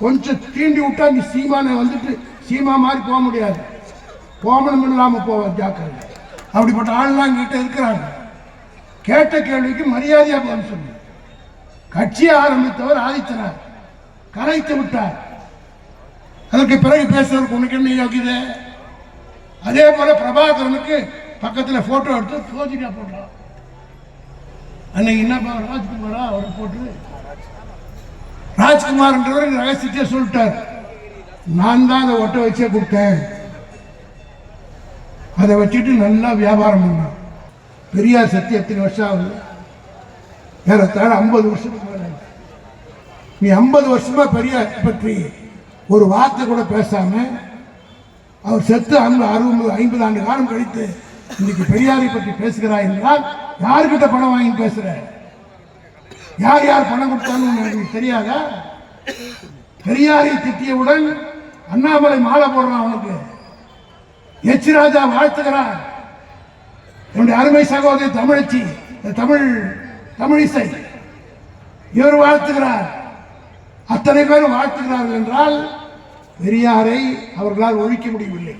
கொஞ்சம் தீண்டி விட்டா நீ சீமானை வந்துட்டு சீமா மாதிரி போக முடியாது. கோமணம் இல்லாம போவார் ஜாக்கிரதை. அப்படிப்பட்ட ஆள்லாம் கிட்ட இருக்கிறாங்க. கேட்ட கேள்விக்கு மரியாதையா பதில் சொல்லு. கட்சியை ஆரம்பித்தவர் ஆதித்தனார். கலைத்து விட்டார். அதற்கு பிறகு பேசுறதுக்கு உனக்கு என்ன யோகியதை அதே போல பிரபாகரனுக்கு பக்கத்துல போட்டோ எடுத்து போஜிக்கா போட்டான் அன்னைக்கு என்ன ராஜ்குமாரா அவரை போட்டு ராஜ்குமார்ன்றவர் ரகசியத்தை சொல்லிட்டார். நான் தான் அதை ஒட்ட வச்சே கொடுத்தேன். அதை வச்சுட்டு நல்லா வியாபாரம் பண்ணான். பெரியார் சத்தி எத்தனை வருஷம் ஆகுது? ஏறத்தாழ ஐம்பது வருஷத்துக்கு மேலே நீ ஐம்பது வருஷமா பெரியார் பற்றி ஒரு வார்த்தை கூட பேசாம அவர் செத்து ஐம்பது அறுபது ஐம்பது ஆண்டு காலம் கழித்து இன்னைக்கு பெரியாரை பற்றி பேசுகிறாய் என்றால் யாருக்கிட்ட பணம் வாங்கி பேசுற? யார் யார் பணம் கொடுத்தான்னு உங்களுக்கு தெரியாதா? பெரியாரை திட்டியவுடன் அண்ணாமலை மாலை போடுறான் அவனுக்கு. எச் ராஜா வாழ்த்துகிறான் என்னுடைய அருமை சகோதரி தமிழச்சி தமிழ் தமிழிசை. இவர் வாழ்த்துகிறார். அத்தனை பேரும் வாழ்த்துகிறார்கள் என்றால் பெரியாரை அவர்களால் ஒழிக்க முடியவில்லை.